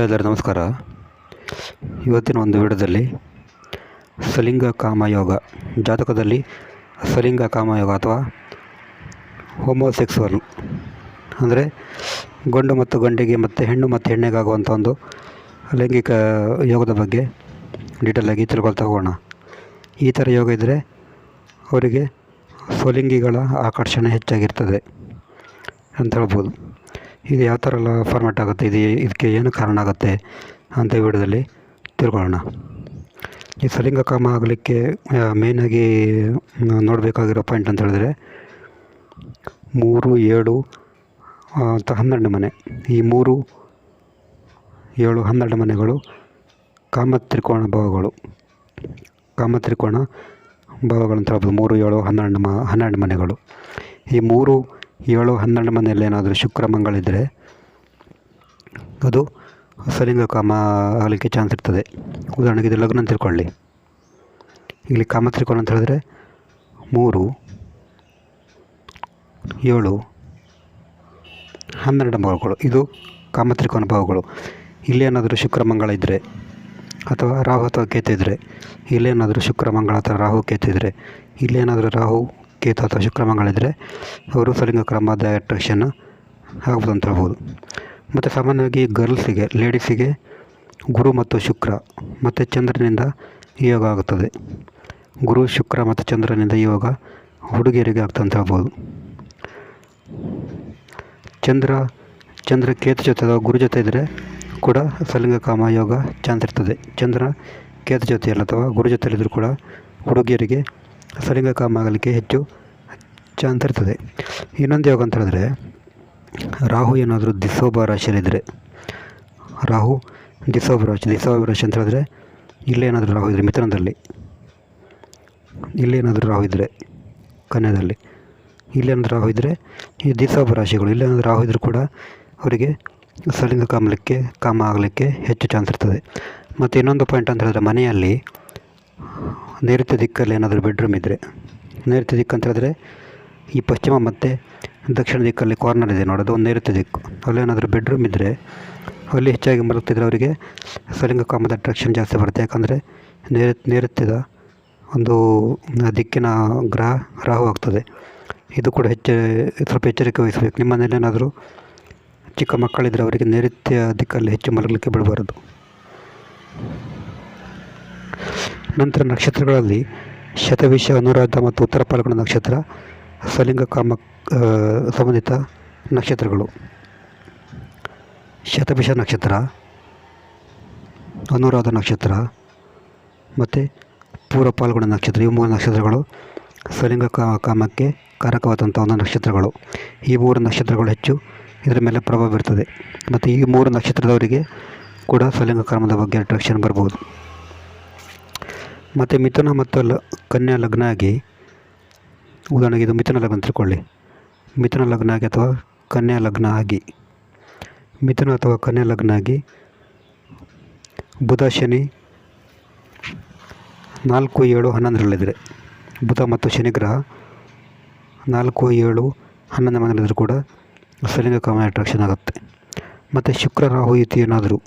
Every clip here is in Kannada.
ಎಲ್ಲರೂ ನಮಸ್ಕಾರ. ಇವತ್ತಿನ ಒಂದು ವಿಡಿಯೋದಲ್ಲಿ ಸಲಿಂಗ ಕಾಮಯೋಗ ಜಾತಕದಲ್ಲಿ ಸಲಿಂಗ ಕಾಮಯೋಗ ಅಥವಾ ಹೋಮೋಸೆಕ್ಸುವಲ್ ಅಂದರೆ ಗಂಡು ಮತ್ತು ಗಂಡಿಗೆ ಮತ್ತು ಹೆಣ್ಣು ಮತ್ತು ಹೆಣ್ಣಿಗಾಗುವಂಥ ಒಂದು ಲೈಂಗಿಕ ಯೋಗದ ಬಗ್ಗೆ ಡೀಟೇಲಾಗಿ ತಿಳ್ಕೊಳ್ತಾ ಹೋಗೋಣ. ಈ ಥರ ಯೋಗ ಇದ್ದರೆ ಅವರಿಗೆ ಸ್ವಲಿಂಗಿಗಳ ಆಕರ್ಷಣೆ ಹೆಚ್ಚಾಗಿರ್ತದೆ ಅಂತ ಹೇಳ್ಬೋದು. ಇದು ಯಾವ ಥರ ಎಲ್ಲ ಫಾರ್ಮ್ಯಾಟ್ ಆಗುತ್ತೆ, ಇದು ಇದಕ್ಕೆ ಏನು ಕಾರಣ ಆಗುತ್ತೆ ಅಂತ ವಿಡಿಯೋದಲ್ಲಿ ತಿಳ್ಕೊಳ್ಳೋಣ. ಈ ಸಲಿಂಗ ಕಾಮ ಆಗಲಿಕ್ಕೆ ಮೇಯ್ನಾಗಿ ನೋಡಬೇಕಾಗಿರೋ ಪಾಯಿಂಟ್ ಅಂತ ಹೇಳಿದ್ರೆ ಮೂರು, ಏಳು ಅಂತ ಹನ್ನೆರಡು ಮನೆ. ಈ ಮೂರು, ಏಳು, ಹನ್ನೆರಡು ಮನೆಗಳು ಕಾಮ ತ್ರಿಕೋಣ ಭಾವಗಳು. ಕಾಮ ತ್ರಿಕೋಣ ಭಾವಗಳು ಅಂತ ಹೇಳ್ಬೋದು. ಮೂರು, ಏಳು, ಹನ್ನೆರಡು ಮ, ಹನ್ನೆರಡು ಮನೆಗಳು. ಈ ಮೂರು ಏಳು, ಹನ್ನೆರಡು ಮನೆಯಲ್ಲಿ ಏನಾದರೂ ಶುಕ್ರ ಮಂಗಳಿದ್ದರೆ ಅದು ಸಲಿಂಗ ಕಾಮ ಆಗಲಿಕ್ಕೆ ಚಾನ್ಸ್ ಇರ್ತದೆ. ಉದಾಹರಣೆಗೆ ಇದು ಲಗ್ನ ತಿಳ್ಕೊಳ್ಳಿ. ಇಲ್ಲಿ ಕಾಮ ತ್ರಿಕೋನ ಅಂತ ಹೇಳಿದ್ರೆ ಮೂರು, ಏಳು, ಹನ್ನೆರಡು ಭಾವಗಳು. ಇದು ಕಾಮ ತ್ರಿಕೋನ ಭಾವಗಳು. ಇಲ್ಲೇನಾದರೂ ಶುಕ್ರ ಮಂಗಳ ಇದ್ದರೆ ಅಥವಾ ರಾಹು ಅಥವಾ ಕೇತು ಇದ್ದರೆ ಇಲ್ಲೇನಾದರೂ ಶುಕ್ರ ಮಂಗಳ ಅಥವಾ ರಾಹು ಕೇತು ಇದ್ದರೆ ಇಲ್ಲೇನಾದರೂ ರಾಹು ಕೇತು ಅಥವಾ ಶುಕ್ರ ಮಂಗಳ ಇದ್ದರೆ ಅವರು ಸಲಿಂಗ ಕ್ರಮದ ಅಟ್ರಾಕ್ಷನ್ ಆಗ್ಬೋದು ಅಂತ ಹೇಳ್ಬೋದು. ಮತ್ತು ಸಾಮಾನ್ಯವಾಗಿ ಗರ್ಲ್ಸಿಗೆ, ಲೇಡೀಸಿಗೆ ಗುರು ಮತ್ತು ಶುಕ್ರ ಮತ್ತು ಚಂದ್ರನಿಂದ ಯೋಗ ಆಗುತ್ತದೆ. ಗುರು, ಶುಕ್ರ ಮತ್ತು ಚಂದ್ರನಿಂದ ಯೋಗ ಹುಡುಗಿಯರಿಗೆ ಆಗ್ತದೆ ಅಂತ ಹೇಳ್ಬೋದು. ಚಂದ್ರ ಚಂದ್ರ ಕೇತು ಜೊತೆ ಅಥವಾ ಗುರು ಜೊತೆ ಇದ್ದರೆ ಕೂಡ ಸಲಿಂಗ ಕಾಮ ಯೋಗ ಚಾನ್ಸ್ ಇರ್ತದೆ. ಚಂದ್ರ ಕೇತು ಜೊತೆಯಲ್ಲಿ ಅಥವಾ ಗುರು ಜೊತೆಯಲ್ಲಿದ್ದರೂ ಕೂಡ ಹುಡುಗಿಯರಿಗೆ ಸಲಿಂಗ ಕಾಮ ಆಗಲಿಕ್ಕೆ ಹೆಚ್ಚು ಚಾನ್ಸ್ ಇರ್ತದೆ. ಇನ್ನೊಂದು ಯೋಗ ಅಂತ ಹೇಳಿದ್ರೆ, ರಾಹು ಏನಾದರೂ ದಿಸೋಬ ರಾಶಿಯಲ್ಲಿದ್ದರೆ ರಾಹು ದಿಸೋಬ ರಾಶಿ ದಿಸೋಬ ರಾಶಿ ಅಂತ ಹೇಳಿದ್ರೆ ಇಲ್ಲೇನಾದರೂ ರಾಹು ಇದ್ದರೆ ಮಿಥುನದಲ್ಲಿ ಇಲ್ಲೇನಾದರೂ ರಾಹು ಇದ್ದರೆ ಕನ್ಯಾದಲ್ಲಿ ಇಲ್ಲೇನಾದರೂ ರಾಹು ಇದ್ದರೆ ಈ ದಿಸೋಬ ರಾಶಿಗಳು ಇಲ್ಲೇನಾದರೂ ರಾಹು ಇದ್ದರೂ ಕೂಡ ಅವರಿಗೆ ಸಲಿಂಗ ಕಾಮಲಿಕ್ಕೆ, ಕಾಮ ಆಗಲಿಕ್ಕೆ ಹೆಚ್ಚು ಚಾನ್ಸ್ ಇರ್ತದೆ. ಮತ್ತು ಇನ್ನೊಂದು ಪಾಯಿಂಟ್ ಅಂತ ಹೇಳಿದ್ರೆ, ಮನೆಯಲ್ಲಿ ನೈಋತ್ಯ ದಿಕ್ಕಲ್ಲಿ ಏನಾದರೂ ಬೆಡ್ರೂಮ್ ಇದ್ದರೆ ನೈಋತ್ಯ ದಿಕ್ಕು ಅಂತ ಹೇಳಿದ್ರೆ ಈ ಪಶ್ಚಿಮ ಮತ್ತು ದಕ್ಷಿಣ ದಿಕ್ಕಲ್ಲಿ ಕಾರ್ನರ್ ಇದೆ ನೋಡೋದು ಒಂದು ನೈಋತ್ಯ ದಿಕ್ಕು. ಅಲ್ಲೇನಾದರೂ ಬೆಡ್ರೂಮ್ ಇದ್ದರೆ ಅಲ್ಲಿ ಹೆಚ್ಚಾಗಿ ಮಲಗ್ತಿದ್ರೆ ಅವರಿಗೆ ಸಲಿಂಗ ಕಾಮದ ಅಟ್ರಾಕ್ಷನ್ ಜಾಸ್ತಿ ಬರುತ್ತೆ. ಯಾಕಂದರೆ ನೈರು, ನೈಋತ್ಯದ ಒಂದು ದಿಕ್ಕಿನ ಗ್ರಹ, ರಾಹು ಆಗ್ತದೆ. ಇದು ಕೂಡ ಹೆಚ್ಚು, ಸ್ವಲ್ಪ ಎಚ್ಚರಿಕೆ ವಹಿಸಬೇಕು. ನಿಮ್ಮ ಮನೇಲೇನಾದರೂ ಚಿಕ್ಕ ಮಕ್ಕಳಿದ್ದರೆ ಅವರಿಗೆ ನೈಋತ್ಯ ದಿಕ್ಕಲ್ಲಿ ಹೆಚ್ಚು ಮಲಗಲಿಕ್ಕೆ ಬಿಡಬಾರದು. ನಂತರ ನಕ್ಷತ್ರಗಳಲ್ಲಿ ಶತವಿಷ, ಅನುರಾಧ ಮತ್ತು ಉತ್ತರ ಪಾಲ್ಗೊಂಡ ನಕ್ಷತ್ರ, ಸಲಿಂಗ ಕಾಮ ಸಂಬಂಧಿತ ನಕ್ಷತ್ರಗಳು. ಶತಭಿಷ ನಕ್ಷತ್ರ, ಅನುರಾಧ ನಕ್ಷತ್ರ ಮತ್ತು ಪೂರ್ವ ಪಾಲ್ಗೊಂಡ ನಕ್ಷತ್ರ ಈ ಮೂರು ನಕ್ಷತ್ರಗಳು. ಸಲಿಂಗ ಕಾಮಕ್ಕೆ ಕಾರಕವಾದಂಥ ಒಂದು ನಕ್ಷತ್ರಗಳು. ಈ ಮೂರು ನಕ್ಷತ್ರಗಳು ಹೆಚ್ಚು ಇದರ ಮೇಲೆ ಪ್ರಭಾವ ಬೀರ್ತದೆ. ಮತ್ತು ಈ ಮೂರು ನಕ್ಷತ್ರದವರಿಗೆ ಕೂಡ ಸಲಿಂಗ ಕರ್ಮದ ಬಗ್ಗೆ ಅಟ್ರಾಕ್ಷನ್ ಬರ್ಬೋದು. ಮತ್ತು ಮಿಥುನ ಮತ್ತು ಲ, ಕನ್ಯಾ ಲಗ್ನ ಆಗಿ ಉದಾಹರಣೆಗೆ ಇದು ಮಿಥುನ ಲಗ್ನ ತಿಳ್ಕೊಳ್ಳಿ ಮಿಥುನ ಲಗ್ನ ಆಗಿ ಅಥವಾ ಕನ್ಯಾ ಲಗ್ನ ಆಗಿ, ಮಿಥುನ ಅಥವಾ ಕನ್ಯಾ ಲಗ್ನ ಆಗಿ ಬುಧ ಶನಿ ನಾಲ್ಕು ಏಳು ಹನ್ನೊಂದರಲ್ಲಿದ್ದರೆ, ಬುಧ ಮತ್ತು ಶನಿ ಗ್ರಹ ನಾಲ್ಕು ಏಳು ಹನ್ನೊಂದು ಮನೆಯಲ್ಲಿದ್ದರೂ ಕೂಡ ಸಲಿಂಗ ಕಾಮ ಅಟ್ರಾಕ್ಷನ್ ಆಗುತ್ತೆ. ಮತ್ತು ಶುಕ್ರ, ರಾಹು, ಯುತಿ ಏನಾದರೂ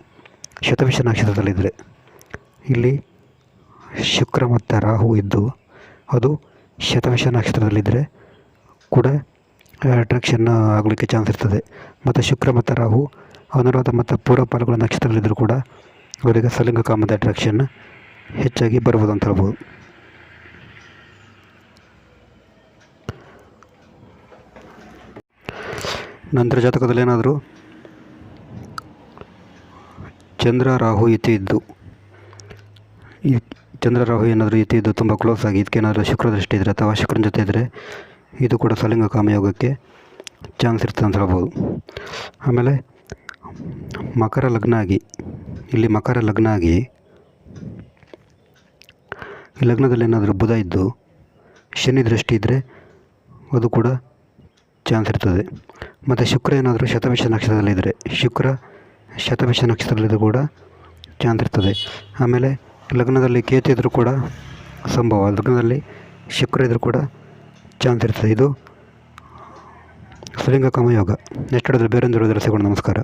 ಶತವಿಷ ನಕ್ಷತ್ರದಲ್ಲಿದ್ದರೆ, ಇಲ್ಲಿ ಶುಕ್ರ ಮತ್ತು ರಾಹು ಇದ್ದು, ಅದು ಶತಮಶ ನಕ್ಷತ್ರದಲ್ಲಿದ್ದರೆ ಕೂಡ ಅಟ್ರಾಕ್ಷನ್ ಆಗಲಿಕ್ಕೆ ಚಾನ್ಸ್ ಇರ್ತದೆ. ಮತ್ತು ಶುಕ್ರ ಮತ್ತು ರಾಹು, ಅನುರಾಧ ಮತ್ತು ಪೂರ್ವಪಾಲುಗಳ ನಕ್ಷತ್ರದಲ್ಲಿದ್ದರೂ ಕೂಡ, ಅವರಿಗೆ ಸಲಿಂಗ ಕಾಮದ ಅಟ್ರಾಕ್ಷನ್ ಹೆಚ್ಚಾಗಿ ಬರ್ಬೋದು ಅಂತ ಹೇಳ್ಬೋದು. ನಂತರ ಜಾತಕದಲ್ಲಿ ಏನಾದರೂ? ಚಂದ್ರ, ರಾಹು ಇತಿ ಇದ್ದು ಚಂದ್ರ ರಾಹು ಏನಾದರೂ ಇತ್ತು ಇದು ತುಂಬ ಕ್ಲೋಸ್ ಆಗಿ ಇದಕ್ಕೇನಾದರೂ ಶುಕ್ರ ದೃಷ್ಟಿ ಇದ್ದರೆ ಅಥವಾ ಶುಕ್ರನ ಜೊತೆ ಇದ್ದರೆ ಇದು ಕೂಡ ಸಲಿಂಗ ಕಾಮಯೋಗಕ್ಕೆ ಚಾನ್ಸ್ ಇರ್ತದೆ ಅಂತ ಹೇಳ್ಬೋದು. ಆಮೇಲೆ ಮಕರ ಲಗ್ನ ಆಗಿ ಇಲ್ಲಿ ಮಕರ ಲಗ್ನ ಆಗಿ ಲಗ್ನದಲ್ಲಿ ಏನಾದರೂ ಬುಧ ಇದ್ದು ಶನಿ ದೃಷ್ಟಿ ಇದ್ದರೆ ಅದು ಕೂಡ ಚಾನ್ಸ್ ಇರ್ತದೆ. ಮತ್ತು ಶುಕ್ರ ಏನಾದರೂ ಶತವಿಷ ನಕ್ಷತ್ರದಲ್ಲಿದ್ದರೆ ಶುಕ್ರ ಶತವಿಷ ನಕ್ಷತ್ರದಲ್ಲಿದ್ದರೂ ಕೂಡ ಚಾನ್ಸ್ ಇರ್ತದೆ. ಆಮೇಲೆ ಲಗ್ನದಲ್ಲಿ ಕೇತು ಇದ್ದರೂ ಕೂಡ ಸಂಭವ. ಲಗ್ನದಲ್ಲಿ ಶುಕ್ರ ಇದ್ದರೂ ಕೂಡ ಚಾನ್ಸ್ ಇರ್ತದೆ. ಇದು ಸುಲಿಂಗ ಕಾಮಯೋಗ ನೆಕ್ಸ್ಟ್ ಬೇರೊಂದು ಸಿಗೋಣ. ನಮಸ್ಕಾರ.